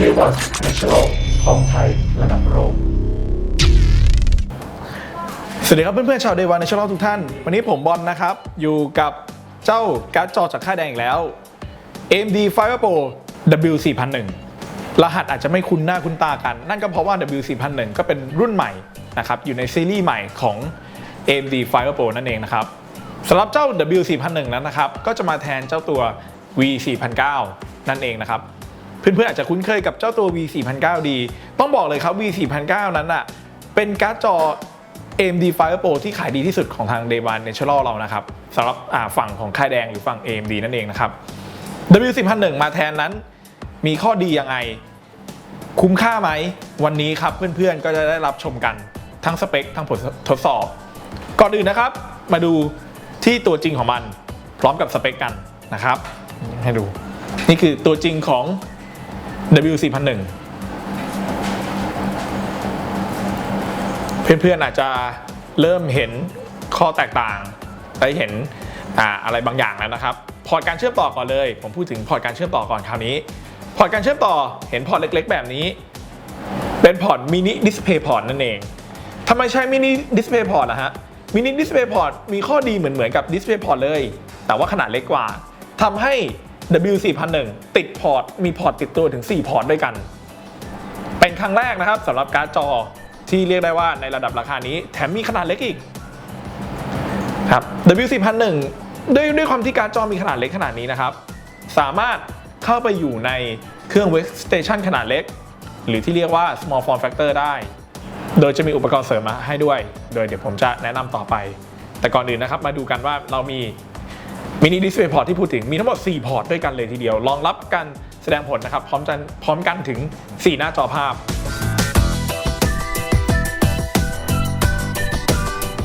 K1 National ของไทยระดับโลกสวัสดีครับเพื่อนๆชาวเดวันในช่องทุกท่าน วันนี้ผมบอลนะครับ อยู่กับเจ้าการ์ดจอจากค่ายแดงอีกแล้ว AMD Fire Pro W4001 รหัสอาจจะไม่คุ้นหน้าคุ้นตากัน นั่นก็เพราะว่า W4001 ก็เป็นรุ่นใหม่นะครับ อยู่ในซีรีส์ใหม่ของ AMD Fire Pro นั่นเองนะครับสำหรับเจ้า W4001 นั้นนะครับ ก็จะมาแทนเจ้าตัว V4009 นั่นเองนะครับ เพื่อนๆอาจจะคุ้นเคยกับเจ้าตัว V4009 ดีต้องบอกเลยครับ V4009 นั้นอะเป็นการ์ดจอ AMD Fire Pro ที่ขายดีที่สุดของทาง Day One Natural เรานะครับสำหรับฝั่งของค่ายแดงหรือฝั่ง AMD นั่นเองนะครับ W1001 มาแทนนั้น มีข้อดียังไง คุ้มค่าไหม วันนี้ครับเพื่อนๆก็จะได้รับชมกันทั้งสเปค ทั้งผลทดสอบ ก่อนอื่นนะครับ มาดูที่ตัวจริงของมัน พร้อมกับสเปคกันนะครับ ให้ดู นี่คือตัวจริงของ W 4 0 0 เพื่อนๆอาจจะเริ่มเห็นข้อแตกต่างได้เห็นอ่าอะไรบางอย่างแล้วนะครับ พอร์ตการเชื่อมต่อก่อนเลย ผมพูดถึงพอร์ตการเชื่อมต่อก่อนคราวนี้ พอร์ตการเชื่อมต่อเห็นพอร์ตเล็ก ๆ แบบนี้ เป็นพอร์ตมินิดิสเพย์พอร์ตนั่นเองทำไมใช้มินิดิสเพย์พอร์ตนะฮะมินิดิสเพย์พอร์ตมีข้อดีเหมือนเหมือนกับดิสเพย์พอร์ตเลย แต่ว่าขนาดเล็กกว่าทำให้ W4001 ติดพอร์ต มีพอร์ตติดตัวถึง 4 พอร์ตด้วยกัน เป็นครั้งแรกนะครับสำหรับการ์ดจอที่เรียกได้ว่าในระดับราคานี้ แถมมีขนาดเล็กอีกครับ W4001 ด้วยด้วยความที่การ์ดจอมีขนาดเล็กขนาดนี้นะครับ สามารถเข้าไปอยู่ในเครื่อง workstation ขนาดเล็ก หรือที่เรียกว่า small form factor ได้ โดยจะมีอุปกรณ์เสริมมาให้ด้วย โดยเดี๋ยวผมจะแนะนำต่อไป แต่ก่อนอื่นนะครับมาดูกันว่าเรามี มินิดิสเพย์พอร์ตที่พูดถึงมีทั้งหมด 4 พอร์ตด้วยกันเลยทีเดียว รองรับการแสดงผลนะครับ พร้อมกันพร้อมกันถึง 4 หน้าจอภาพ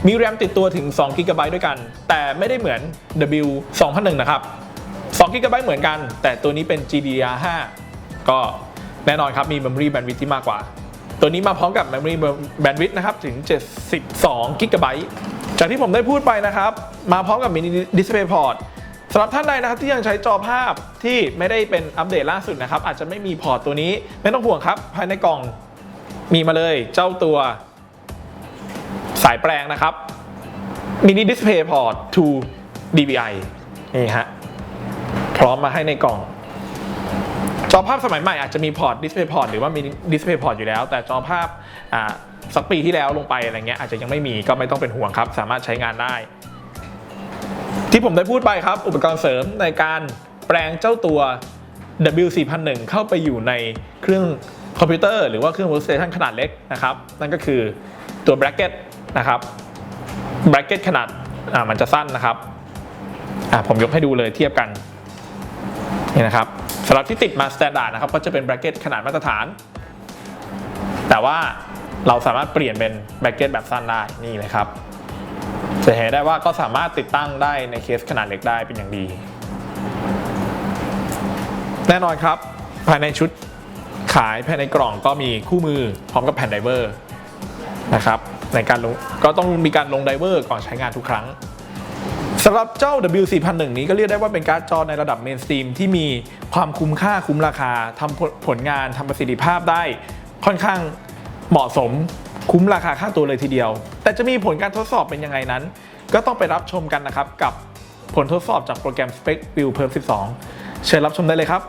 มีแรมติดตัวถึง2 g b ด้วยกัน แต่ไม่ได้เหมือน W 2001นะครับ2 g b เหมือนกัน แต่ตัวนี้เป็น GDDR5 ก็แน่นอนครับ มี Memory Bandwidth ที่มากกว่า ตัวนี้มาพร้อมกับ Memory Bandwidth นะครับ ถึง 72 g b จากที่ผมได้พูดไปนะครับ มาพร้อมกับ Mini Display Port สำหรับท่านใดนะครับที่ยังใช้จอภาพที่ไม่ได้เป็นอัปเดตล่าสุดนะครับ อาจจะไม่มีพอร์ตตัวนี้ ไม่ต้องห่วงครับ ภายในกล่องมีมาเลยเจ้าตัวสายแปลงนะครับ Mini Display Port to DVI นี่ฮะพร้อมมาให้ในกล่อง จอภาพสมัยใหม่อาจจะมีพอร์ต Display Port หรือว่ามี Display Port อยู่แล้ว แต่จอภาพอ่า สักปีที่แล้วลงไปอะไรเงี้ยอาจจะยังไม่มีก็ไม่ต้องเป็นห่วงครับ สามารถใช้งานได้ ที่ผมได้พูดไปครับ อุปกรณ์เสริมในการแปลงเจ้าตัว W4001 เข้าไปอยู่ในเครื่องคอมพิวเตอร์หรือว่าเครื่อง workstation ขนาดเล็กนะครับ นั่นก็คือตัว bracket นะครับ bracket ขนาดอ่ามันจะสั้นนะครับอ่าผมยกให้ดูเลยเทียบกันนี่นะครับสำหรับที่ติดมา standard นะครับก็จะเป็น bracket ขนาดมาตรฐาน แต่ว่า เราสามารถเปลี่ยนเป็น bracket แบบสั้นได้นี่เลยครับ จะเห็นได้ว่าก็สามารถติดตั้งได้ในเคสขนาดเล็กได้เป็นอย่างดี แน่นอนครับ ภายในชุดขายภายในกล่องก็มีคู่มือพร้อมกับแผ่นไดเวอร์นะครับในการลงก็ต้องมีการลงไดเวอร์ก่อนใช้งานทุกครั้งสำหรับเจ้า W4001 นี้ก็เรียกได้ว่าเป็นการ์ดจอในระดับเมนสตรีมที่มีความคุ้มค่าคุ้มราคาทำผลผลงานทำประสิทธิภาพได้ค่อนข้าง เหมาะสมคุ้มราคาค่าตัวเลยทีเดียว แต่จะมีผลการทดสอบเป็นยังไงนั้น ก็ต้องไปรับชมกันนะครับ กับผลทดสอบจากโปรแกรม Spec View Perf 12 เชิญรับชมได้เลยครับ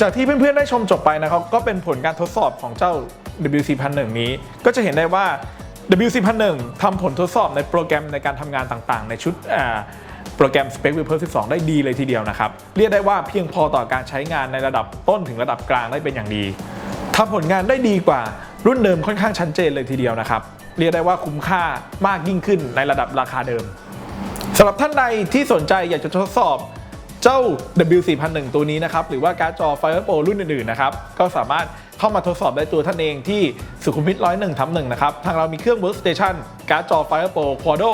จากที่เพื่อนๆได้ชมจบไปนะครับก็เป็นผลการทดสอบของเจ้า WC1001 นี้ ก็จะเห็นได้ว่า WC1001 ทำผลทดสอบในโปรแกรมในการทำงานต่างๆ ในชุดโปรแกรม Spec Viewer 12 ได้ดีเลยทีเดียวนะครับ เรียกได้ว่าเพียงพอต่อการใช้งานในระดับต้นถึงระดับกลางได้เป็นอย่างดีทำผลงานได้ดีกว่ารุ่นเดิมค่อนข้างชัดเจนเลยทีเดียวนะครับ เรียกได้ว่าคุ้มค่ามากยิ่งขึ้นในระดับราคาเดิมสำหรับท่านใดที่สนใจอยากจะทดสอบ เจ้า W4001 ตัวนี้นะครับ หรือว่าการ์ดจอ Fire Pro รุ่นอื่นๆนะครับ ก็สามารถเข้ามาทดสอบได้ตัวท่านเองที่สุขุมวิท101ทับ1นะครับ ทางเรามีเครื่อง Workstation การ์ดจอ Fire Pro Quadro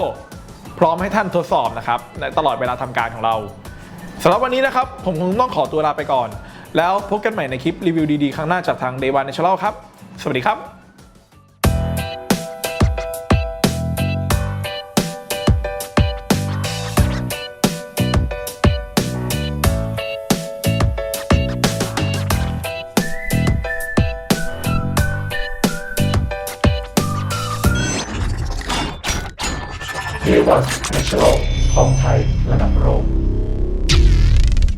พร้อมให้ท่านทดสอบนะครับในตลอดเวลาทำการของเราสำหรับวันนี้นะครับผมคงต้องขอตัวลาไปก่อน แล้วพบกันใหม่ในคลิปรีวิวดีๆ ครั้งหน้าจากทาง Day One Natural ครับ สวัสดีครับ ที่วัดแคชโลของไทยระดับโลก